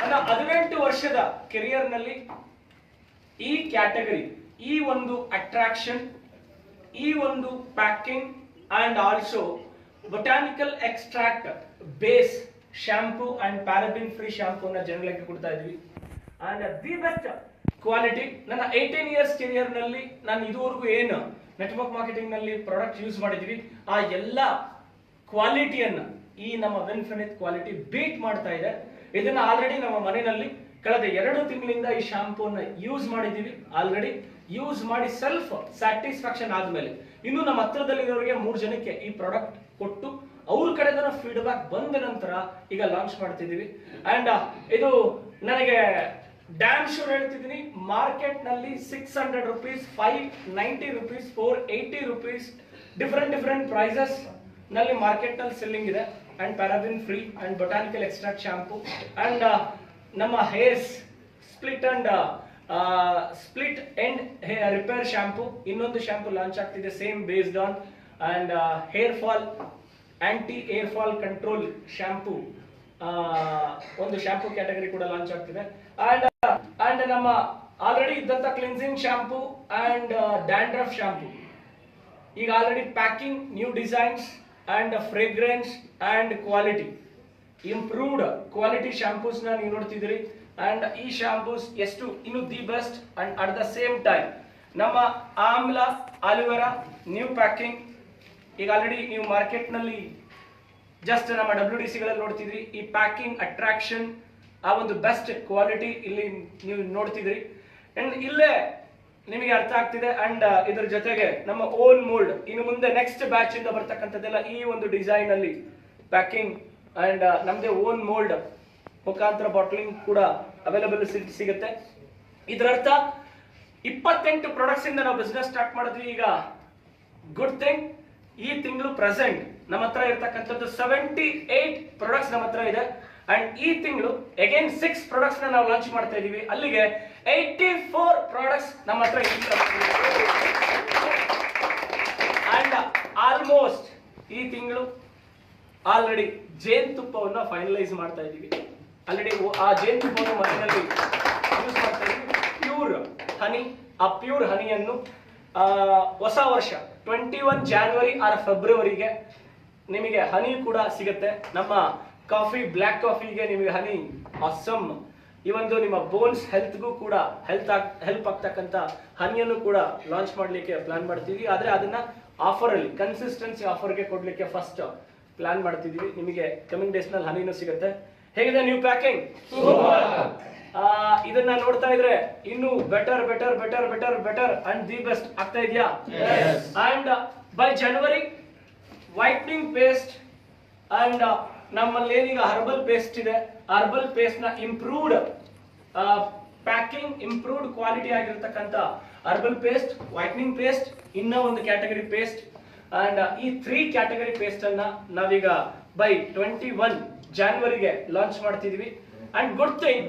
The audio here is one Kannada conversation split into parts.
ನನ್ನ ಹದಿನೆಂಟು ವರ್ಷದ ಕೆರಿಯರ್ನಲ್ಲಿ ಈ ಕ್ಯಾಟಗರಿ ಈ ಒಂದು ಅಟ್ರಾಕ್ಷನ್ ಈ ಒಂದು packing and also botanical extract base shampoo and paraben free ಶಾಂಪೂನ ಜನಗಳಿಗೆ ಕೊಡ್ತಾ ಇದ್ವಿ. ಅಂಡ್ ದಿ ಬೆಸ್ಟ್ ಕ್ವಾಲಿಟಿ ನನ್ನ ಏಯ್ಟೀನ್ ಇಯರ್ಸ್ ಕೆರಿಯರ್ನಲ್ಲಿ ನಾನು ಇದುವರೆಗೂ ಏನು ನೆಟ್ವರ್ಕ್ ಮಾರ್ಕೆಟಿಂಗ್ನಲ್ಲಿ ಪ್ರಾಡಕ್ಟ್ ಯೂಸ್ ಮಾಡಿದ್ವಿ. ಆ ಎಲ್ಲ ಕ್ವಾಲಿಟಿಯನ್ನ ಈ ನಮ್ಮ ವೆನ್ಫಿನಿತ್ ಕ್ವಾಲಿಟಿ ಬೀಟ್ ಮಾಡ್ತಾ ಇದೆ. ಇದನ್ನ ಆಲ್ರೆಡಿ ನಮ್ಮ ಮನೆಯಲ್ಲಿ ಕಳೆದ ಎರಡು ತಿಂಗಳಿಂದ ಈ ಶಾಂಪೂನ ಯೂಸ್ ಮಾಡಿದೀವಿ ಆಲ್ರೆಡಿ ಯೂಸ್ ಮಾಡಿ ಸೆಲ್ಫ್ ಸ್ಯಾಟಿಸ್ಫ್ಯಾಕ್ಷನ್ ಆದ್ಮೇಲೆ. ಇನ್ನು ನಮ್ಮ ಹತ್ರದಲ್ಲಿರೋರಿಗೆ ಮೂರು ಜನಕ್ಕೆ ಈ ಪ್ರಾಡಕ್ಟ್ ಕೊಟ್ಟು ಅವ್ರ ಕಡೆದ ಫೀಡ್ಬ್ಯಾಕ್ ಬಂದ ನಂತರ ಈಗ ಲಾಂಚ್ ಮಾಡ್ತಿದೀವಿ ಅಂಡ್ ಇದು ನನಗೆ ಡ್ಯಾಮ್ ಶೂರ್ ಹೇಳ್ತಿದ್ದೀನಿ ಮಾರ್ಕೆಟ್ನಲ್ಲಿ six hundred rupees five ninety rupees four eighty rupees different different ಪ್ರೈಸಸ್ನಲ್ಲಿ ಮಾರ್ಕೆಟ್ನಲ್ಲಿ ಸೆಲ್ಲಿಂಗ್ ಇದೆ. And paraben free and botanical extract shampoo and ನಮ್ಮ hairs split and split end repair shampoo ಇನ್ನೊಂದು ಶಾಂಪು ಲಾಂಚ್ ಆಗ್ತಿದೆ same based on and hair fall anti hair fall control shampoo ಒಂದು ಶಾಂಪು ಕ್ಯಾಟಗರಿ ಕೂಡ ಲಾಂಚ್ ಆಗ್ತಿದೆ. ಅಂಡ್ ಅಂಡ್ ನಮ್ಮ ಆಲ್ರೆಡಿ ಇದ್ದಂತ cleansing shampoo and dandruff shampoo ಈಗ already packing new designs and fragrance and quality improved quality ಶ್ಯಾಂಪೂಸ್ನ ನೀವು ನೋಡ್ತಿದ್ದೀರಿ. ಆ್ಯಂಡ್ ಈ ಶಾಂಪೂಸ್ ಎಷ್ಟು? ಇನ್ನು the best and at the same time ನಮ್ಮ amla, aloe vera new packing ಈಗ ಆಲ್ರೆಡಿ ನೀವು ಮಾರ್ಕೆಟ್ನಲ್ಲಿ ಜಸ್ಟ್ ನಮ್ಮ ಡಬ್ಲ್ಯೂ ಡಿ ಸಿಗಳಲ್ಲಿ ನೋಡ್ತಿದ್ರಿ ಈ ಪ್ಯಾಕಿಂಗ್ ಅಟ್ರಾಕ್ಷನ್ ಆ ಒಂದು ಬೆಸ್ಟ್ ಕ್ವಾಲಿಟಿ ಇಲ್ಲಿ ನೀವು ನೋಡ್ತಿದ್ರಿ ಅಂಡ್ ಇಲ್ಲೇ ನಿಮಗೆ ಅರ್ಥ ಆಗ್ತಿದೆ ಅಂಡ್ ಇದ್ರ ಜೊತೆಗೆ ನಮ್ಮ ಓನ್ ಮೋಲ್ಡ್ ಇನ್ನು ಮುಂದೆ ನೆಕ್ಸ್ಟ್ ಬ್ಯಾಚ್ ಇಂದ ಬರ್ತಕ್ಕಂಥದ್ದೆಲ್ಲ ಈ ಒಂದು ಡಿಸೈನ್ ಅಲ್ಲಿ ಪ್ಯಾಕಿಂಗ್ ಅಂಡ್ ನಮ್ದೇ ಓನ್ ಮೋಲ್ಡ್ ಮುಖಾಂತರ ಬಾಟ್ಲಿಂಗ್ ಕೂಡ ಅವೈಲಬಲ್ ಸಿಗುತ್ತೆ. ಇದರರ್ಥ, ಇಪ್ಪತ್ತೆಂಟು ಪ್ರಾಡಕ್ಟ್ಸ್ ಇಂದ ನಾವು ಬಿಸ್ನೆಸ್ ಸ್ಟಾರ್ಟ್ ಮಾಡಿದ್ವಿ ಈಗ. ಗುಡ್ ಥಿಂಗ್ ಈ ತಿಂಗಳು ಪ್ರೆಸೆಂಟ್ ನಮ್ಮ ಹತ್ರ ಇರ್ತಕ್ಕಂಥದ್ದು ಸೆವೆಂಟಿ ಏಟ್ ಪ್ರಾಡಕ್ಟ್ಸ್ ನಮ್ಮ ಹತ್ರ ಇದೆ. ಅಂಡ್ ಈ ತಿಂಗಳು ಅಗೇನ್ ಸಿಕ್ಸ್ ಪ್ರಾಡಕ್ಟ್ಸ್ ನಾವು ಲಾಂಚ್ ಮಾಡ್ತಾ ಇದೀವಿ. ಅಲ್ಲಿಗೆ ಏಯ್ಟಿ ಫೋರ್ ಪ್ರಾಡಕ್ಟ್ಸ್ ನಮ್ಮ ಹತ್ರ ಅಂಡ್ ಆಲ್ಮೋಸ್ಟ್ ಈ ತಿಂಗಳು ಆಲ್ರೆಡಿ ಜೇನುತುಪ್ಪವನ್ನು ಫೈನಲೈಸ್ ಮಾಡ್ತಾ ಇದ್ದೀವಿ. ಆಲ್ರೆಡಿ ಆ ಜೇನುತುಪ್ಪವನ್ನು ಮನೆಯಲ್ಲಿ ಯೂಸ್ ಮಾಡ್ತಾ ಇದ್ದೀವಿ. ಪ್ಯೂರ್ ಹನಿ ಆ ಪ್ಯೂರ್ ಹನಿಯನ್ನು ಹೊಸ ವರ್ಷ ಟ್ವೆಂಟಿ ಒನ್ ಜಾನ್ವರಿ ಆರ್ ಫೆಬ್ರವರಿಗೆ ನಿಮಗೆ ಹನಿ ಕೂಡ ಸಿಗುತ್ತೆ. ನಮ್ಮ ಕಾಫಿ ಬ್ಲ್ಯಾಕ್ ಕಾಫಿಗೆ ನಿಮಗೆ ಹನಿ ಅಸಮ್ ಈ ಒಂದು ನಿಮ್ಮ ಬೋನ್ಸ್ ಹೆಲ್ತ್ಗೂ ಕೂಡ ಹೆಲ್ತ್ ಹೆಲ್ಪ್ ಆಗ್ತಕ್ಕಂಥ ಹನಿಯನ್ನು ಕೂಡ ಲಾಂಚ್ ಮಾಡಲಿಕ್ಕೆ ಪ್ಲಾನ್ ಮಾಡ್ತಿದ್ವಿ. ಆದರೆ ಅದನ್ನು ಆಫರ್ ಅಲ್ಲಿ ಕನ್ಸಿಸ್ಟೆನ್ಸಿ ಆಫರ್ಗೆ ಕೊಡಲಿಕ್ಕೆ ಫಸ್ಟ್ ಪ್ಲಾನ್ ಮಾಡ್ತಿದ್ವಿ. ನಿಮಗೆ ಕಮಿಂಗ್ ಡೇಸ್ನಲ್ಲಿ ಹನಿನೂ ಸಿಗುತ್ತೆ. ಹೇಗಿದೆ ನ್ಯೂ ಪ್ಯಾಕಿಂಗ್ ಇದನ್ನ ನೋಡ್ತಾ ಇದ್ರೆ ಇನ್ನು better better better better better and the best ಆಗ್ತಾ ಇದೆಯಾ? And by January whitening paste and ನಮ್ಮಲ್ಲಿ ಏನೀಗ ಹರ್ಬಲ್ ಪೇಸ್ಟ್ ಇದೆ. ಹರ್ಬಲ್ ಪೇಸ್ಟ್ನ ಇಂಪ್ರೂವ್ಡ್ ಪ್ಯಾಕಿಂಗ್ ಇಂಪ್ರೂವ್ಡ್ ಕ್ವಾಲಿಟಿ ಆಗಿರತಕ್ಕಂತ ಹರ್ಬಲ್ ಪೇಸ್ಟ್ ವೈಟ್ನಿಂಗ್ ಪೇಸ್ಟ್ ಇನ್ನೂ ಒಂದು ಕ್ಯಾಟಗರಿ ಪೇಸ್ಟ್ ಅಂಡ್ ಈ ತ್ರೀ ಕ್ಯಾಟಗರಿ ಪೇಸ್ಟ್ ಅನ್ನ ನಾವೀಗ ಬೈ ಟ್ವೆಂಟಿ ಒನ್ ಜಾನ್ವರಿಗೆ ಲಾಂಚ್ ಮಾಡ್ತಿದೀವಿ. And good thing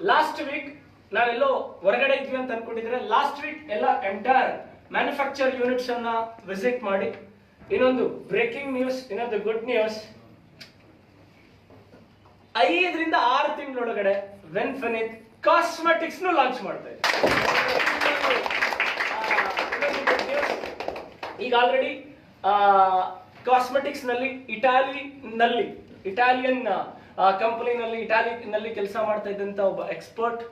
last week ನಾವೆಲ್ಲೋ ಹೊರಗಡೆ ಇದ್ವಿ ಅಂತ ಅನ್ಕೊಂಡಿದ್ರೆ ಲಾಸ್ಟ್ ವೀಕ್ ಎಲ್ಲ ಎಂಟೈರ್ ಮ್ಯಾನುಫ್ಯಾಕ್ಚರ್ ಯೂನಿಟ್ಸ್ ಅನ್ನ ವಿಸಿಟ್ ಮಾಡಿ. ಇನ್ನೊಂದು ಬ್ರೇಕಿಂಗ್ ನ್ಯೂಸ್ ಇನ್ನೊಂದು ಗುಡ್ ನ್ಯೂಸ್ ಐದರಿಂದ ಆರು ತಿಂಗಳೊಳಗಡೆ ವೆನ್ ಫೆನಿತ್ ಕಾಸ್ಮೆಟಿಕ್ಸ್ ನು ಲಾಂಚ್ ಮಾಡ್ತಾ ಈಗ ಆಲ್ರೆಡಿ ಕಾಸ್ಮೆಟಿಕ್ಸ್ನಲ್ಲಿ ಇಟಾಲಿ ನಲ್ಲಿ ಇಟಾಲಿಯನ್ ಕಂಪನಿನಲ್ಲಿ ಇಟಾಲಿ ನಲ್ಲಿ ಕೆಲಸ ಮಾಡ್ತಾ ಇದ್ದಂತ ಒಬ್ಬ ಎಕ್ಸ್ಪರ್ಟ್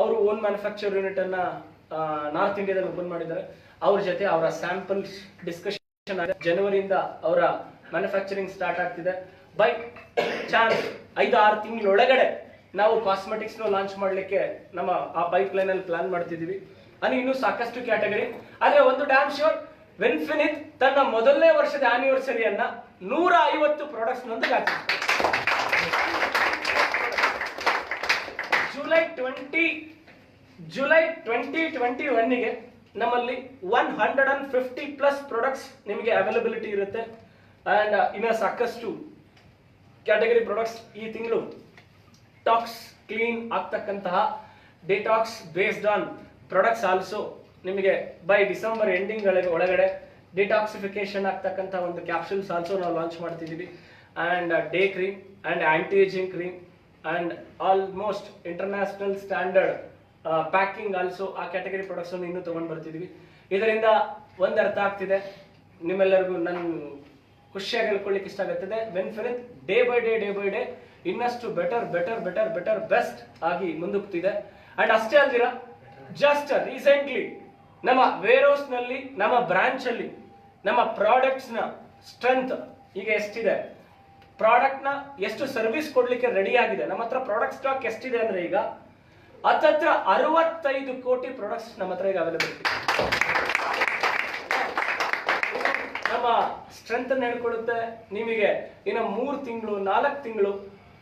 ಅವರು ಓನ್ ಮ್ಯಾನುಫ್ಯಾಕ್ಚರ್ ಯೂನಿಟ್ ಅನ್ನ ನಾರ್ತ್ ಇಂಡಿಯಾದಲ್ಲಿ ಓಪನ್ ಮಾಡಿದ್ದಾರೆ. ಅವ್ರ ಜೊತೆ ಅವರ ಸ್ಯಾಂಪಲ್ ಡಿಸ್ಕಷನ್ ಜನವರಿಯಿಂದ ಅವರ ಮ್ಯಾನುಫ್ಯಾಕ್ಚರಿಂಗ್ ಸ್ಟಾರ್ಟ್ ಆಗ್ತಿದೆ. ಬೈ ಚಾನ್ಸ್ ಐದು ಆರು ತಿಂಗಳೊಳಗಡೆ ನಾವು ಕಾಸ್ಮೆಟಿಕ್ಸ್ ಲಾಂಚ್ ಮಾಡ್ಲಿಕ್ಕೆ ನಮ್ಮ ಆ ಪೈಪ್ ಲೈನ್ ಅಲ್ಲಿ ಪ್ಲಾನ್ ಮಾಡ್ತಿದೀವಿ ಅಲ್ಲಿ ಇನ್ನೂ ಸಾಕಷ್ಟು ಕ್ಯಾಟಗರಿ ಆದ್ರೆ ಒಂದು ಡ್ಯಾಮ್ ಶೋರ್ ವೆನ್ಫಿನಿತ್ ತನ್ನ ಮೊದಲನೇ ವರ್ಷದ ಆನಿವರ್ಸರಿಯನ್ನ ನೂರ ಐವತ್ತು ಪ್ರಾಡಕ್ಟ್ಸ್ ನೊಂದಿಗೆ July twenty July twenty twenty ಒನ್ನಿಗೆ ನಮ್ಮಲ್ಲಿ one hundred and fifty plus products ನಿಮಗೆ ಅವೈಲಬಿಲಿಟಿ ಇರುತ್ತೆ. ಅಂಡ್ ಇನ್ನ ಸಾಕಷ್ಟು ಕ್ಯಾಟಗರಿ ಪ್ರಾಡಕ್ಟ್ಸ್ ಈ ತಿಂಗಳು. Tax clean ಆಗ್ತಕ್ಕಂತಹ detox based on products also ನಿಮಗೆ ಬೈ ಡಿಸೆಂಬರ್ ಎಂಡಿಂಗ್ ಒಳಗಡೆ ಡಿಟಾಕ್ಸಿಫಿಕೇಶನ್ ಆಗ್ತಕ್ಕಂಥ ಒಂದು ಕ್ಯಾಪ್ಸೂಲ್ಸ್ ಆಲ್ಸೋ ನಾವು ಲಾಂಚ್ ಮಾಡ್ತಿದ್ದೀವಿ. And day cream and anti ageing cream and almost international standard packing also ಆ ಕ್ಯಾಟಗರಿ ಪ್ರಾಡಕ್ಟ್ಸನ್ನು ಇನ್ನೂ ತೊಗೊಂಡು ಬರ್ತಿದ್ದೀವಿ. ಇದರಿಂದ ಒಂದು ಅರ್ಥ ಆಗ್ತಿದೆ. ನಿಮ್ಮೆಲ್ಲರಿಗೂ ನನ್ನ ಖುಷಿಯಾಗಿ ಹೇಳ್ಕೊಳ್ಳಿಕ್ಕೆ ಇಷ್ಟ ಆಗುತ್ತದೆ ಬೆನ್ಫಿನಿತ್ day by day day by day ಇನ್ನಷ್ಟು better better better better best ಆಗಿ ಮುಂದುಕ್ತಿದೆ. ಅಂಡ್ ಅಷ್ಟೇ ಅಲ್ದಿರ? ಜಸ್ಟ್ ರೀಸೆಂಟ್ಲಿ ನಮ್ಮ ವೇರೋಸ್ನಲ್ಲಿ, ನಮ್ಮ ಬ್ರಾಂಚ್ ಅಲ್ಲಿ, ನಮ್ಮ ಪ್ರಾಡಕ್ಟ್ಸ್ನ ಸ್ಟ್ರೆಂತ್ ಈಗ ಎಷ್ಟಿದೆ? ಪ್ರಾಡಕ್ಟ್ನ ಎಷ್ಟು ಸರ್ವಿಸ್ ಕೊಡ್ಲಿಕ್ಕೆ ರೆಡಿ ಆಗಿದೆ? ನಮ್ಮ ಹತ್ರ ಪ್ರಾಡಕ್ಟ್ ಸ್ಟಾಕ್ ಎಷ್ಟಿದೆ ಅಂದ್ರೆ ಈಗ ಹತ್ತತ್ರ ಅರವತ್ತೈದು ಕೋಟಿ ಪ್ರಾಡಕ್ಟ್ಸ್ ನಮ್ಮ ಹತ್ರ ಈಗ ಅವೈಲೇಬಲ್ ಸ್ಟ್ರೆಂತ್ ಹೇಳ್ಕೊಡುತ್ತೆ. ನಿಮಗೆ ಇನ್ನು ಮೂರು ತಿಂಗಳು, ನಾಲ್ಕು ತಿಂಗಳು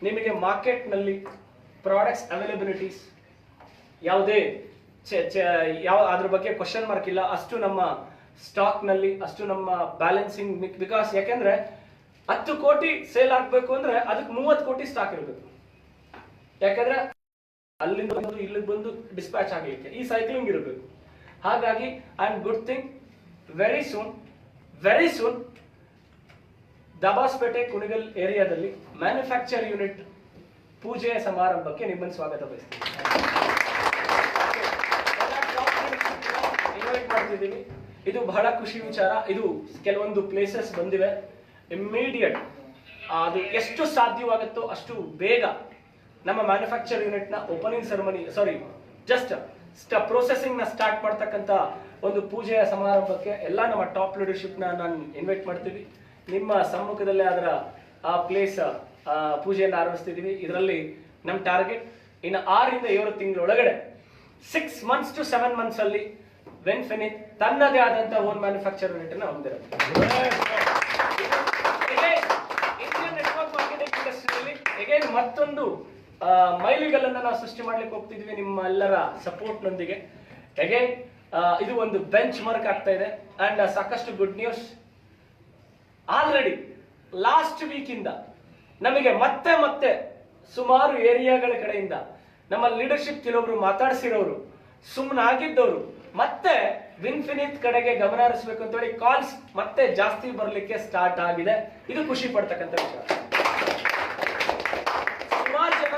ನಿಮಗೆ ಮಾರ್ಕೆಟ್ನಲ್ಲಿ ಪ್ರಾಡಕ್ಟ್ಸ್ ಅವೈಲೇಬಿಲಿಟೀಸ್ ಯಾವುದೇ ಯಾವ, ಅದ್ರ ಬಗ್ಗೆ ಕ್ವಶನ್ ಮಾರ್ಕ್ ಇಲ್ಲ. ಅಷ್ಟು ನಮ್ಮ ಸ್ಟಾಕ್ನಲ್ಲಿ ಅಷ್ಟು ನಮ್ಮ ಬ್ಯಾಲೆನ್ಸಿಂಗ್ ಬಿಕಾಸ್ ಯಾಕೆಂದ್ರೆ ಹತ್ತು ಕೋಟಿ ಸೇಲ್ ಆಗ್ಬೇಕು ಅಂದ್ರೆ ಅದಕ್ಕೆ ಮೂವತ್ತು ಕೋಟಿ ಸ್ಟಾಕ್ ಇರಬೇಕು. ಯಾಕಂದ್ರೆ ಅಲ್ಲಿಂದ ಬಂದು, ಇಲ್ಲಿಗೆ ಬಂದು ಡಿಸ್ಪ್ಯಾಚ್ ಆಗಲಿಕ್ಕೆ ಈ ಸೈಕ್ಲಿಂಗ್ ಇರಬೇಕು. ಹಾಗಾಗಿ I am good thing very soon very soon Dabaspete Kunigal ಏರಿಯಾದಲ್ಲಿ ಮ್ಯಾನುಫ್ಯಾಕ್ಚರ್ ಯೂನಿಟ್ ಪೂಜೆಯ ಸಮಾರಂಭಕ್ಕೆ ನಿಮ್ಮನ್ನು ಸ್ವಾಗತ ಬಯಸ್ತೀನಿ. ಇದು ಬಹಳ ಖುಷಿ ವಿಚಾರ. ಇದು ಕೆಲವೊಂದು ಪ್ಲೇಸಸ್ ಬಂದಿವೆ. ಇಮ್ಮಿಡಿಯೇಟ್ ಅದು ಎಷ್ಟು ಸಾಧ್ಯವಾಗುತ್ತೋ ಅಷ್ಟು ಬೇಗ ನಮ್ಮ ಮ್ಯಾನುಫ್ಯಾಕ್ಚರ್ ಯೂನಿಟ್ನ ಓಪನಿಂಗ್ ಸೆರೆಮನಿ ಸಾರಿ ಜಸ್ಟ್ ಪ್ರೊಸೆಸಿಂಗ್ನ ಸ್ಟಾರ್ಟ್ ಮಾಡ್ತಕ್ಕಂಥ ಒಂದು ಪೂಜೆಯ ಸಮಾರಂಭಕ್ಕೆ ಎಲ್ಲ ನಮ್ಮ ಟಾಪ್ ಲೀಡರ್ಶಿಪ್ನ ನಾನು ಇನ್ವೈಟ್ ಮಾಡ್ತೀವಿ. ನಿಮ್ಮ ಸಮ್ಮುಖದಲ್ಲೇ ಅದರ ಆ ಪ್ಲೇಸ್ ಪೂಜೆಯನ್ನು ಆರಂಭಿಸ್ತಿದ್ದೀವಿ ಇದರಲ್ಲಿ ನಮ್ಮ ಟಾರ್ಗೆಟ್ ಇನ್ನು ಆರರಿಂದ ಏಳು ತಿಂಗಳೊಳಗಡೆ six months to seven months ಅಲ್ಲಿ ವೆನ್ ಫೆನಿತ್ ತನ್ನದೇ ಆದಂತಹ ಓನ್ ಮ್ಯಾನುಫ್ಯಾಕ್ಚರ್ ಯೂನಿಟ್ ಅನ್ನ ಹೊಂದಿರುತ್ತೆ ಇಂಡಿಯನ್ ನೆಟ್ವರ್ಕ್ ಮಾರ್ಕೆಟಿಂಗ್ ಇಂಡಸ್ಟ್ರಿಯಲ್ಲಿ ಮತ್ತೊಂದು ಮೈಲಿಗಲ್ಲನ್ನ ನಾವು ಸೃಷ್ಟಿ ಮಾಡ್ಲಿಕ್ಕೆ ಹೋಗ್ತಿದ್ವಿ ನಿಮ್ಮ ಎಲ್ಲರ ಸಪೋರ್ಟ್ ನೊಂದಿಗೆ ಅಗೇನ್ ಇದು ಒಂದು ಬೆಂಚ್ ಮಾರ್ಕ್ ಆಗ್ತಾ ಇದೆ. ಅಂಡ್ ಸಾಕಷ್ಟು good news already last week ಇಂದ ನಮಗೆ ಮತ್ತೆ ಮತ್ತೆ ಸುಮಾರು ಏರಿಯಾಗಳ ಕಡೆಯಿಂದ ನಮ್ಮ ಲೀಡರ್ಶಿಪ್ ಕೆಲವರು ಮಾತಾಡಿಸಿರೋರು ಸುಮ್ಮನಾಗಿದ್ದವರು ಮತ್ತೆ ವಿನ್ಫಿನಿತ್ ಕಡೆಗೆ ಗಮನ ಹರಿಸಬೇಕು ಅಂತ ಹೇಳಿ ಕಾಲ್ಸ್ ಮತ್ತೆ ಜಾಸ್ತಿ ಬರಲಿಕ್ಕೆ ಸ್ಟಾರ್ಟ್ ಆಗಿದೆ. ಇದು ಖುಷಿ ಪಡ್ತಕ್ಕಂಥ ವಿಚಾರ ಸುಮಾರು ಜನ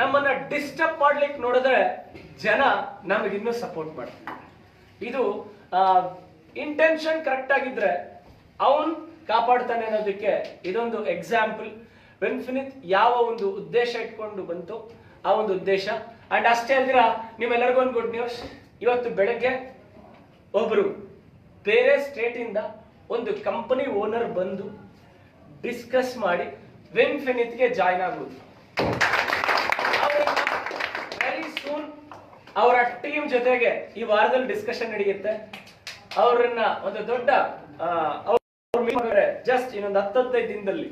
ನಮ್ಮನ್ನ ಡಿಸ್ಟರ್ಬ್ ಮಾಡ್ಲಿಕ್ಕೆ ನೋಡಿದ್ರೆ ಜನ ನಮಗೆ ಇನ್ನೂ ಸಪೋರ್ಟ್ ಮಾಡ್ತಾರೆ. ಇದು ಇಂಟೆನ್ಷನ್ ಕರೆಕ್ಟ್ ಆಗಿದ್ರೆ ಅವನ್ ಕಾಪಾಡ್ತಾನೆ ಅನ್ನೋದಕ್ಕೆ ಇದೊಂದು ಎಕ್ಸಾಂಪಲ್ ವೆನ್ಫಿನಿತ್ ಯಾವ ಒಂದು ಉದ್ದೇಶ ಇಟ್ಕೊಂಡು ಬಂತು, ಆ ಒಂದು ಉದ್ದೇಶ. ಅಂಡ್ ಅಷ್ಟೇ ಅಲ್ದಿರ ನಿಮ್ಮೆಲ್ಲರಿಗೂ ಒಂದು ಗುಡ್ ನ್ಯೂಸ್ ಇವತ್ತು ಬೆಳಗ್ಗೆ ಒಬ್ರು ಬೇರೆ ಸ್ಟೇಟ್ ಇಂದ ಒಂದು ಕಂಪನಿ ಓನರ್ ಬಂದು ಡಿಸ್ಕಸ್ ಮಾಡಿ ವೆನ್ಫಿನಿತ್ಗೆ ಜಾಯ್ನ್ ಆಗುವುದು ವೆರಿ ಸೂನ್ ಅವರ ಟೀಮ್ ಜೊತೆಗೆ ಈ ವಾರದಲ್ಲಿ ಡಿಸ್ಕಷನ್ ನಡೆಯುತ್ತೆ. ಅವರನ್ನ ಒಂದು ದೊಡ್ಡ ಜಸ್ಟ್ ಇನ್ನೊಂದು ಹತ್ತೈದು ದಿನದಲ್ಲಿ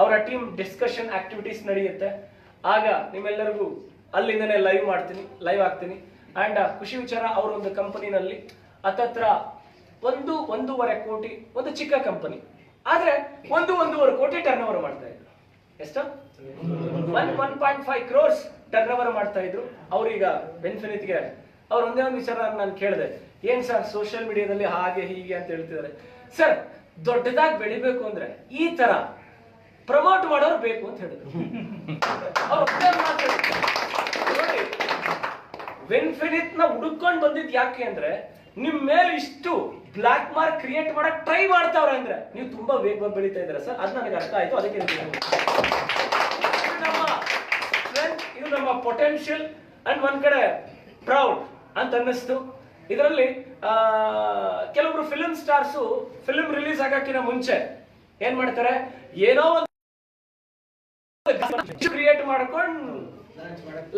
ಅವರ ಟೀಮ್ ಡಿಸ್ಕಷನ್ ಆಕ್ಟಿವಿಟೀಸ್ ನಡೆಯುತ್ತೆ. ಆಗ ನಿಮ್ಮೆಲ್ಲರಿಗೂ ಅಲ್ಲಿಂದನೇ ಲೈವ್ ಮಾಡ್ತೀನಿ ಲೈವ್ ಆಗ್ತೀನಿ ಅಂಡ್ ಖುಷಿ ವಿಚಾರ ಅವರೊಂದು ಕಂಪನಿನಲ್ಲಿ ಹತ್ತತ್ರ ಒಂದು ಒಂದೂವರೆ ಕೋಟಿ ಒಂದು ಚಿಕ್ಕ ಕಂಪನಿ ಆದ್ರೆ ಒಂದು ಒಂದೂವರೆ ಕೋಟಿ ಟರ್ನ್ ಓವರ್ ಮಾಡ್ತಾ ಇದ್ರು. ಎಷ್ಟು? One one point five crores turn ಮಾಡ್ತಾ ಇದ್ರು. ಅವ್ರೀಗ ಬೆನ್ಫಿನಿತ್ಗೆ ಅವ್ರ ಒಂದೇ ಒಂದು ವಿಚಾರ ನಾನು ಕೇಳಿದೆ. ಏನ್ ಸರ್ ಸೋಷಿಯಲ್ ಮೀಡಿಯಾದಲ್ಲಿ ಹಾಗೆ ಹೀಗೆ ಅಂತ ಹೇಳ್ತಿದ್ದಾರೆ. ಸರ್, ದೊಡ್ಡದಾಗಿ ಬೆಳಿಬೇಕು ಅಂದ್ರೆ ಈ ತರ ಪ್ರಮೋಟ್ ಮಾಡೋರು ಬೇಕು ಅಂತ ಹೇಳಿದ್ರು. ವೆನ್ಫಿನಿತ್ನ ಹುಡುಕೊಂಡು ಬಂದಿದ್ ಯಾಕೆ ಅಂದ್ರೆ ನಿಮ್ ಮೇಲೆ ಇಷ್ಟು ಬ್ಲಾಕ್ ಮಾರ್ಕ್ ಕ್ರಿಯೇಟ್ ಮಾಡಕ್ ಟ್ರೈ ಮಾಡ್ತಾವ್ರೆ ಅಂದ್ರೆ ನೀವು ತುಂಬಾ ವೇಗವಾಗಿ ಬೆಳೀತಾ ಇದ್ದೀರಾ ಸರ್? ಅದು ನನಗೆ ಅರ್ಥ ಆಯ್ತು, ಅದಕ್ಕೆ ಇದು ನಮ್ಮ ಪೊಟೆನ್ಷಿಯಲ್ ಅಂಡ್ ಒಂದ್ ಕಡೆ ಪ್ರೌಡ್ ಅಂತ ಅನ್ನಿಸ್ತು. ಇದರಲ್ಲಿ ಕೆಲವರು ಫಿಲ್ಮ್ ಸ್ಟಾರ್ಸು ಫಿಲ್ಮ್ ರಿಲೀಸ್ ಆಗಕ್ಕಿಂತ ಮುಂಚೆ ಏನ್ ಮಾಡ್ತಾರೆ? ಏನೋ ಒಂದು ಕ್ರಿಯೇಟ್ ಮಾಡ್ಕೊಂಡು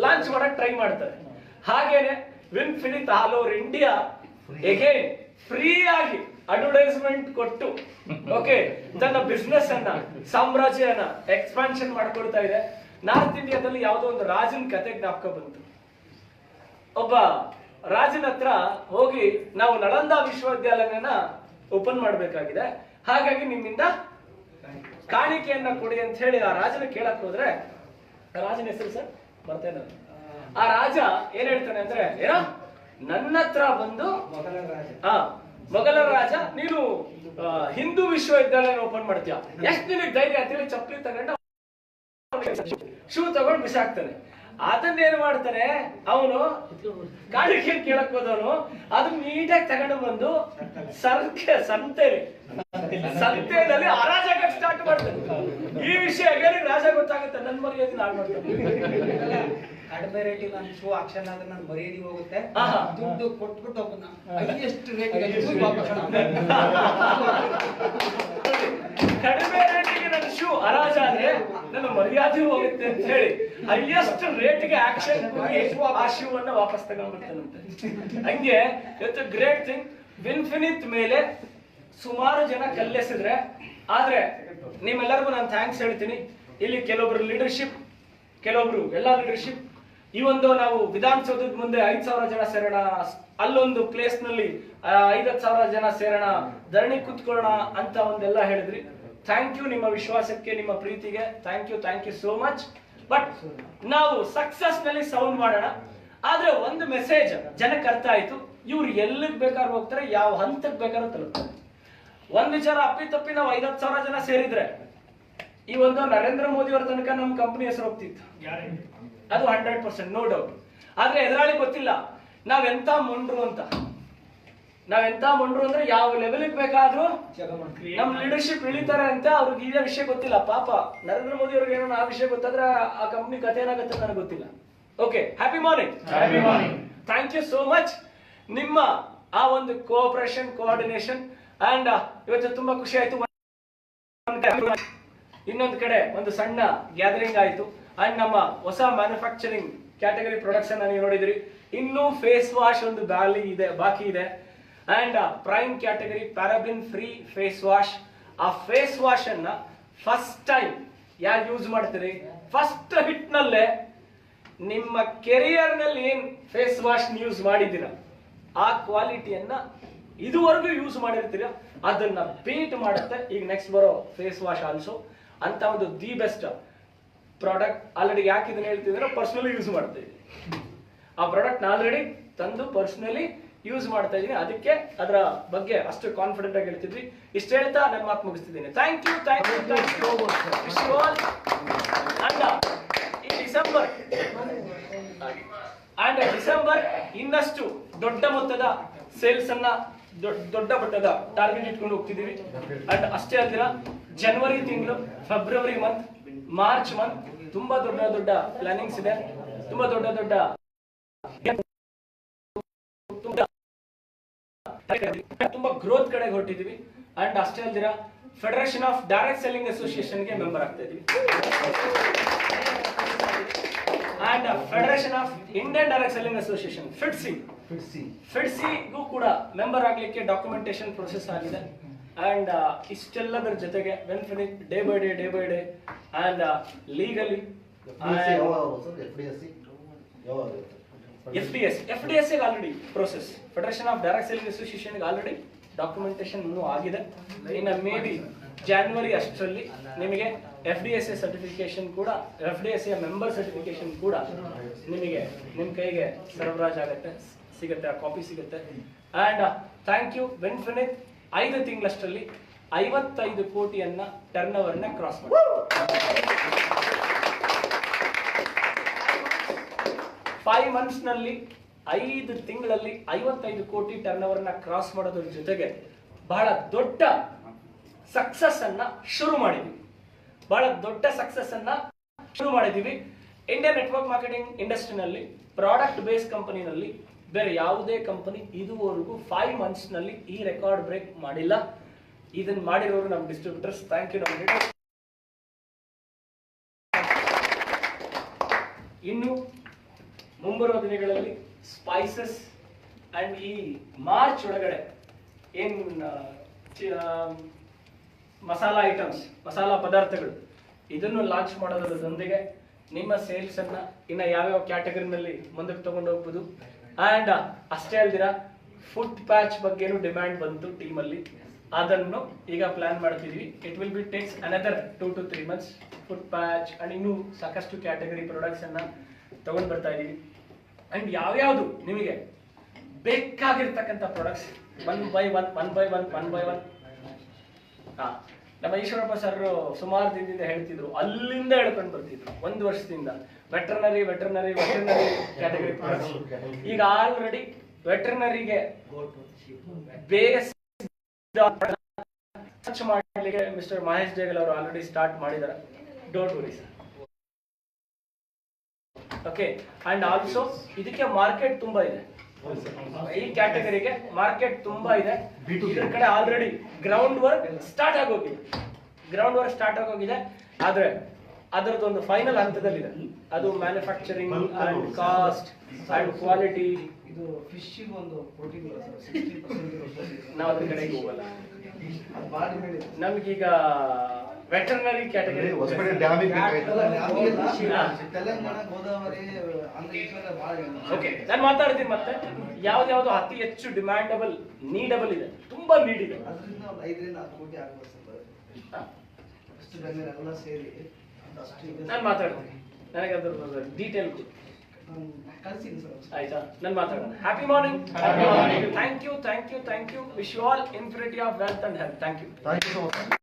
ಲಾಂಚ್ ಮಾಡಕ್ ಟ್ರೈ ಮಾಡ್ತಾರೆ. ಹಾಗೇನೆ ವಿನ್ ಫಿನಿತ್ all over India again free ಆಗಿ ಅಡ್ವರ್ಟೈಸ್ಮೆಂಟ್ ಕೊಟ್ಟು ಓಕೆ ತನ್ನ ಬಿಸ್ನೆಸ್ ಅನ್ನ, ಸಾಮ್ರಾಜ್ಯನ ಎಕ್ಸ್ಪಾನ್ಷನ್ ಮಾಡ್ಕೊಳ್ತಾ ಇದೆ. ನಾರ್ತ್ ಇಂಡಿಯಾದಲ್ಲಿ ಯಾವುದೋ ಒಂದು ರಾಜನ ಕತೆ ಜ್ಞಾಪಕ ಬಂತು. ಒಬ್ಬ ರಾಜನ ಹತ್ರ ಹೋಗಿ ನಾವು ನಳಂದ ವಿಶ್ವವಿದ್ಯಾಲಯನ ಓಪನ್ ಮಾಡಬೇಕಾಗಿದೆ. ಹಾಗಾಗಿ ನಿಮ್ಮಿಂದ ಕಾಣಿಕೆಯನ್ನ ಕೊಡಿ ಅಂತ ಹೇಳಿ ಆ ರಾಜನ ಕೇಳಕ್ ಹೋದ್ರೆ ರಾಜನ ಹೆಸರು ಸರ್? ಬರ್ತೇನೆ ಆ ರಾಜ ಏನ್ ಹೇಳ್ತಾನೆ ಅಂದ್ರೆ ಏನೋ? ನನ್ನ ಹತ್ರ ಬಂದು ಹಾ ಮೊಘಲ ರಾಜ ನೀನು ಹಿಂದೂ ವಿಶ್ವವಿದ್ಯಾಲಯ ಓಪನ್ ಮಾಡ್ತೀಯ. ಎಷ್ಟು ನಿನಗೆ ಧೈರ್ಯ ಅಂತೇಳಿ ಚಪ್ಪಲಿ ತಗೊಂಡ ಶೂ ತಗೊಂಡು ಬಿಸಾಕ್ತಾನೆ ಅದನ್ನ ಏನ್ ಮಾಡ್ತಾನೆ? ಅವನು ಕಾಡಿಗೆ ಕೇಳಕ್ ಹೋದವನು. ಅದನ್ನ ನೀಟಾಗಿ ತಗೊಂಡು ಬಂದು ಸರ್ಕೆ ಸಂತೆಲಿ, ಸಂತೆಯಲ್ಲಿ ಅರಾಜಕ ಸ್ಟಾರ್ಟ್ ಮಾಡ್ತಾನೆ. ಈ ವಿಷಯ ಹೇಳಿ ರಾಜ ಗೊತ್ತಾಗುತ್ತೆ. ನನ್ನ ಮರ್ಯಾದೆ ನಾನ್ ಮಾಡ್ತಾನೆ. ಕಡಿಮೆ ರೇಟಿಗೆ ಶೋ ಶೂ ಆಕ್ಷನ್ ಆದ್ರೆ ನಾನು ಮರ್ಯಾದೆ ಹೋಗುತ್ತೆ. ಆಹಾ. ದುಡ್ಡು ಕೊಟ್ಬಿಟ್ಟು ಒಬ್ಬನ. ಹೈಯೆಸ್ಟ್ ರೇಟಿಗೆ ಕಡಿಮೆ ರೇಟಿಗೆ ನನ್ನ ಶೂ ಹರಾಜಾದ್ರೆ ನನ್ನ ಮರ್ಯಾದೆ ಹೋಗುತ್ತೆ ಅಂತ ಹೇಳಿ ಹೈಯೆಸ್ಟ್ ರೇಟ್ಗೆ ಆಕ್ಷನ್ ಆ ಶೂ ಅನ್ನ ವಾಪಸ್ ತಗೊಂಡ್ಬಿಡ್ತಾನಂತೆ ಹಂಗೆ ಇವತ್ತು ಗ್ರೇಟ್ ಥಿಂಗ್ ವಿನ್ಫಿನಿತ್ ಮೇಲೆ ಸುಮಾರು ಜನ ಕಲ್ಲೆಸಿದ್ರೆ ಆದ್ರೆ ನಿಮ್ಮೆಲ್ಲರಿಗೂ ನಾನು ಥ್ಯಾಂಕ್ಸ್ ಹೇಳ್ತೀನಿ. ಇಲ್ಲಿ ಕೆಲವೊಬ್ರು ಲೀಡರ್ಶಿಪ್ ಕೆಲವೊಬ್ರು ಎಲ್ಲ ಲೀಡರ್ಶಿಪ್ ಈ ಒಂದು ನಾವು ವಿಧಾನಸೌಧದ ಮುಂದೆ ಐದ್ ಸಾವಿರ ಜನ ಸೇರೋಣ, ಅಲ್ಲೊಂದು ಪ್ಲೇಸ್ನಲ್ಲಿ ಐದತ್ತು ಸಾವಿರ ಜನ ಸೇರೋಣ, ಧರಣಿ ಕುತ್ಕೊಳ್ಳೋಣ ಅಂತ ಒಂದೆಲ್ಲ ಹೇಳಿದ್ರಿ. ಥ್ಯಾಂಕ್ ಯು ನಿಮ್ಮ ವಿಶ್ವಾಸಕ್ಕೆ, ನಿಮ್ಮ ಪ್ರೀತಿಗೆ. Thank you thank you so much but ನಾವು ಸಕ್ಸಸ್ನಲ್ಲಿ ಸೌಂಡ್ ಮಾಡೋಣ. ಆದ್ರೆ ಒಂದು ಮೆಸೇಜ್ ಜನಕ್ಕೆ ಅರ್ಥ ಆಯ್ತು. ಇವ್ರು ಎಲ್ಲಿಗೆ ಬೇಕಾದ್ರೂ ಹೋಗ್ತಾರೆ, ಯಾವ ಹಂತಕ್ಕೆ ಬೇಕಾದ್ರೂ ತಲುಪ್ತಾರೆ. ಒಂದ್ ವಿಚಾರ ಅಪ್ಪಿ ತಪ್ಪಿ ನಾವು ಐದತ್ತು ಸಾವಿರ ಜನ ಸೇರಿದ್ರೆ ಈ ಒಂದು ನರೇಂದ್ರ ಮೋದಿ ಅವರ ತನಕ ನಮ್ಮ ಕಂಪನಿ ಹೆಸರು ಹೋಗ್ತಿತ್ತು. ಅದು ಹಂಡ್ರೆಡ್ ಪರ್ಸೆಂಟ್ ನೋ ಡೌಟ್ ಆದ್ರೆ ಎದುರಾಳಿ ಗೊತ್ತಿಲ್ಲ ನಾವೆಂತ ಮೊಂಡ್ರು ಅಂತ. ನಾವೆಂತ ಮೊಂಡ್ರು ಅಂದ್ರೆ ಯಾವ ಲೆವೆಲ್ಗೆ ಬೇಕಾದ್ರೂ ನಮ್ ಲೀಡರ್ಶಿಪ್ ಇಳಿತಾರೆ ಅಂತ ಅವ್ರಿಗೆ ಇದೇ ವಿಷಯ ಗೊತ್ತಿಲ್ಲ. ಪಾಪ ನರೇಂದ್ರ ಮೋದಿ ಅವ್ರಿಗೆ ಏನೋ ಆ ವಿಷಯ ಗೊತ್ತಾದ್ರೆ ಆ ಕಂಪ್ನಿ ಕಥೆ ಏನಾಗುತ್ತೆ ನನಗೆ ಗೊತ್ತಿಲ್ಲ. Okay happy morning happy morning thank you so much ನಿಮ್ಮ ಆ ಒಂದು ಕೋಆಪರೇಷನ್ ಕೋಆರ್ಡಿನೇಷನ್ ಅಂಡ್ ಇವತ್ತು ತುಂಬಾ ಖುಷಿ ಆಯ್ತು. ಇನ್ನೊಂದು ಕಡೆ ಒಂದು ಸಣ್ಣ ಗ್ಯಾದರಿಂಗ್ ಆಯಿತು. ಅಂಡ್ ನಮ್ಮ ಹೊಸ ಮ್ಯಾನುಫ್ಯಾಕ್ಚರಿಂಗ್ ಕ್ಯಾಟಗರಿ ಪ್ರೊಡಕ್ಷನ್ ನೀವು ನೋಡಿದ್ರಿ. ಇನ್ನೂ ಫೇಸ್ ವಾಶ್ ಒಂದು ಬ್ಯಾಲಿ ಇದೆ, ಬಾಕಿ ಇದೆ. And prime category paraben free face wash ಆ ಫೇಸ್ ವಾಶ್ ಅನ್ನ ಫಸ್ಟ್ ಟೈಮ್ ಯಾರು ಯೂಸ್ ಮಾಡ್ತೀರಿ? ಫಸ್ಟ್ ಹಿಟ್ ನಲ್ಲೇ ನಿಮ್ಮ ಕೆರಿಯರ್ನಲ್ಲಿ ಏನ್ ಫೇಸ್ ವಾಶ್ ಯೂಸ್ ಮಾಡಿದ್ದೀರ? ಆ ಕ್ವಾಲಿಟಿಯನ್ನ ಇದುವರೆಗೂ ಯೂಸ್ ಮಾಡಿರ್ತೀರಾ? ಅದನ್ನ ಬೀಟ್ ಮಾಡುತ್ತೆ. ಈಗ ನೆಕ್ಸ್ಟ್ ಬರೋ ಫೇಸ್ ವಾಶ್ ಆಲ್ಸೋ ಅಂತ ಒಂದು ದಿ ಬೆಸ್ಟ್ ಪ್ರಾಡಕ್ಟ್ ಆಲ್ರೆಡಿ ಯಾಕೆ ಇದನ್ನ ಹೇಳ್ತಿದ್ರೆ ಪರ್ಸನಲಿ ಯೂಸ್ ಮಾಡ್ತಾ ಇದ್ದೀನಿ. ಆ ಪ್ರಾಡಕ್ಟ್ ಆಲ್ರೆಡಿ ತಂದು ಪರ್ಸನಲಿ ಯೂಸ್ ಮಾಡ್ತಾ ಇದ್ದೀನಿ. ಅದಕ್ಕೆ ಅದರ ಬಗ್ಗೆ ಅಷ್ಟು ಕಾನ್ಫಿಡೆಂಟ್ ಆಗಿ ಹೇಳ್ತಿದ್ವಿ ಇಷ್ಟು ಹೇಳ್ತಾ ನನ್ನ ಮಾತು ಮುಗಿಸ್ತಿದ್ದೀನಿ. Thank you thank you thank you and ಈ ಡಿಸೆಂಬರ್ ಅಂಡ್ ಡಿಸೆಂಬರ್ ಇನ್ನಷ್ಟು ದೊಡ್ಡ ಮೊತ್ತದ ಸೇಲ್ಸ್ ಅನ್ನ ದೊಡ್ಡ ಮಟ್ಟದ ಟಾರ್ಗೆಟ್ ಇಟ್ಕೊಂಡು ಹೋಗ್ತಿದ್ದೀವಿ. ಅಂಡ್ ಅಷ್ಟೇ ಅಲ್ದಿರ ಜನವರಿ ತಿಂಗಳು ಫೆಬ್ರವರಿ ಮಂತ್ ಮಾರ್ಚ್ ಮಂತ್ ತುಂಬಾ ದೊಡ್ಡ ದೊಡ್ಡ ಪ್ಲಾನಿಂಗ್ಸ್ ಇದೆ. ತುಂಬಾ ದೊಡ್ಡ ದೊಡ್ಡ ತುಂಬಾ ಗ್ರೋತ್ ಕಡೆಗೆ ಹೊರಟಿದೀವಿ ಅಂಡ್ ಅಷ್ಟೇ ಅಲ್ದಿರ ಫೆಡರೇಷನ್ ಆಫ್ ಡೈರೆಕ್ಟ್ ಸೆಲ್ಲಿಂಗ್ ಅಸೋಸಿಯೇಷನ್ಗೆ ಮೆಂಬರ್ ಆಗ್ತಾ ಇದೀವಿ and federation of Indian direct selling association FIDSI ಫಿಡ್ಸಿಗೂ ಕೂಡ ಮೆಂಬರ್ ಆಗ್ಲಿಕ್ಕೆ ಡಾಕ್ಯುಮೆಂಟೇಶನ್ ಪ್ರೊಸೆಸ್ ಆಗಿದೆ. ಅಂಡ್ ಇಷ್ಟೆಲ್ಲದರ ಜೊತೆಗೆ benefit day by day day by day and legally F D S F D S already process federation of direct selling association already documentation ಇನ್ನೂ ಆಗಿದೆ. ಇನ್ನು ಮೇ ಬಿ ಜಾನ್ವರಿ ಅಷ್ಟರಲ್ಲಿ ನಿಮಗೆ F D S A certification ಕೂಡ F D S A member certification ಕೂಡ ನಿಮಗೆ ನಿಮ್ಮ ಕೈಗೆ ಸರಬರಾಜು ಆಗುತ್ತೆ, ಸಿಗುತ್ತೆ, ಆ ಕಾಪಿ ಸಿಗುತ್ತೆ. ಆ್ಯಂಡ್ ಥ್ಯಾಂಕ್ ಯು ಬೆನ್ಫಿನಿತ್ ಐದು ತಿಂಗಳಷ್ಟರಲ್ಲಿ ಐವತ್ತೈದು ಕೋಟಿಯನ್ನ ಟರ್ನ್ ಓವರ್ನ ಕ್ರಾಸ್ ಮಾಡಿ. ಫೈವ್ ಮಂತ್ಸ್ನಲ್ಲಿ ಐದು ತಿಂಗಳಲ್ಲಿ ಐವತ್ತೈದು ಕೋಟಿ ಟರ್ನ್ ಓವರ್ನ ಕ್ರಾಸ್ ಮಾಡೋದ್ರ ಜೊತೆಗೆ ಬಹಳ ದೊಡ್ಡ ಸಕ್ಸಸ್ ಅನ್ನ ಶುರು ಮಾಡಿದ್ವಿ. ಬಹಳ ದೊಡ್ಡ ಸಕ್ಸಸ್ ಅನ್ನ ಶುರು ಮಾಡಿದೀವಿ ಇಂಡಿಯನ್ ನೆಟ್ವರ್ಕ್ ಮಾರ್ಕೆಟಿಂಗ್ ಇಂಡಸ್ಟ್ರಿನಲ್ಲಿ ಪ್ರಾಡಕ್ಟ್ ಬೇಸ್ ಕಂಪನಿನಲ್ಲಿ ಬೇರೆ ಯಾವುದೇ ಕಂಪನಿ ಇದುವರೆಗೂ ಫೈವ್ ಮಂತ್ಸ್ನಲ್ಲಿ ಈ ರೆಕಾರ್ಡ್ ಬ್ರೇಕ್ ಮಾಡಿಲ್ಲ. ಇದನ್ನ ಮಾಡಿರೋರು ನಮ್ಮ ಡಿಸ್ಟ್ರಿಬ್ಯೂಟರ್ಸ್ ಥ್ಯಾಂಕ್ ಯು ನಮ್ಮ ಇನ್ನು ಮುಂಬರುವ ದಿನಗಳಲ್ಲಿ ಸ್ಪೈಸಸ್ ಅಂಡ್ ಈ ಮಾರ್ಚ್ ಒಳಗಡೆ ಏನ್ ಮಸಾಲಾ ಐಟಮ್ಸ್ ಮಸಾಲಾ ಪದಾರ್ಥಗಳು. ಇದನ್ನು ಲಾಂಚ್ ಮಾಡೋದ್ರೊಂದಿಗೆ ನಿಮ್ಮ ಸೇಲ್ಸ್ ಇನ್ನು ಯಾವ್ಯಾವ ಕ್ಯಾಟಗರಿನಲ್ಲಿ ಮುಂದಕ್ಕೆ ತಗೊಂಡು ಹೋಗ್ಬೋದು. ಆ್ಯಂಡ್ ಅಷ್ಟೇ ಅಲ್ದಿರ ಫುಡ್ ಪ್ಯಾಚ್ ಬಗ್ಗೆನೂ ಡಿಮ್ಯಾಂಡ್ ಬಂತು ಟೀಮಲ್ಲಿ ಅದನ್ನು ಈಗ ಪ್ಲಾನ್ ಮಾಡ್ತಿದ್ವಿ. It will be takes another two to three months food patch and ಇನ್ನೂ ಸಾಕಷ್ಟು ಕ್ಯಾಟಗರಿ ಪ್ರಾಡಕ್ಟ್ಸ್ ಅನ್ನ ತಗೊಂಡ್ ಬರ್ತಾ ಇದ್ದೀವಿ ಆ್ಯಂಡ್ ಯಾವ್ಯಾವುದು ನಿಮಗೆ ಬೇಕಾಗಿರ್ತಕ್ಕಂಥ products one by one one by one one by one ನಮ್ಮ ಈಶ್ವರಪ್ಪ ಸರ್ ಸುಮಾರು ದಿನದಿಂದ ಹೇಳ್ತಿದ್ರು, ಅಲ್ಲಿಂದ ಹೇಳ್ಕೊಂಡು ಬರ್ತಿದ್ರು, ಒಂದು ವರ್ಷದಿಂದ. ವೆಟರ್ನರಿ ವೆಟರ್ನರಿ ವೆಟರ್ನರಿ ಕ್ಯಾಟಗರಿ ಈಗ ಆಲ್ರೆಡಿ ವೆಟರ್ನರಿಗೆ ಸರ್ಚ್ ಮಾಡಲಿಕ್ಕೆ ಮಿಸ್ಟರ್ ಮಹೇಶ್ ಜೇಗಲ್ ಅವರು ಆಲ್ರೆಡಿ ಸ್ಟಾರ್ಟ್ ಮಾಡಿದ್ದಾರೆ don't worry sir okay and also ಇದಕ್ಕೆ ಮಾರ್ಕೆಟ್ ತುಂಬಾ ಇದೆ. ಈ ಕ್ಯಾಟಗರಿಗೆ ಮಾರ್ಕೆಟ್ ತುಂಬಾ ಇದೆ. ಇದ್ರ ಕಡೆ ಆಲ್ರೆಡಿ ಗ್ರೌಂಡ್ ವರ್ಕ್ ಸ್ಟಾರ್ಟ್ ಆಗೋಗಿದೆ. ಗ್ರೌಂಡ್ ವರ್ಕ್ ಸ್ಟಾರ್ಟ್ ಆಗೋಗಿದೆ. ಆದ್ರೆ ಅದರದೊಂದು ಫೈನಲ್ ಹಂತದಲ್ಲಿದೆ. ಅದು manufacturing and cost and quality ಇದು ಫಿಶ್ಗೆ ಒಂದು ಪ್ರೋಟೀನ್ ನಾವು ಅದ್ರ ಕಡೆಗೆ ಹೋಗಲ್ಲ. ನಮ್ಗೀಗ ವೆಟರ್ನರಿ ಕ್ಯಾಟಗರಿ ಹೊಸಪೇಟೆ ಡ್ಯಾಮಿಗೆ. ತೆಲಂಗಾಣ ಗೋದಾವರಿ ಓಕೆ ನಾನು ಮಾತಾಡ್ತೀನಿ ಮತ್ತೆ. ಯಾವ್ದ್ಯಾವ್ದು ಅತಿ ಹೆಚ್ಚು ಡಿಮ್ಯಾಂಡಬಲ್ ನೀಡಬಲ್ ಇದೆ? ತುಂಬಾ ನೀಡ್ ಇದೆ. ಅದರಿಂದ ಒಂದು ಐದರಿಂದ ಹತ್ತು ಕೋಟಿ ಆಗಬಹುದು ಎಲ್ಲ ಸೇರಿ ನಾನು ಮಾತಾಡ್ತೀನಿ. ನನಗೆ ಅದ್ರ ಡೀಟೇಲ್ ಆಯ್ತಾ? ನಾನು ಮಾತಾಡೋಣ happy morning thank you thank you thank you wish you all infinity of wealth and health thank you thank you so much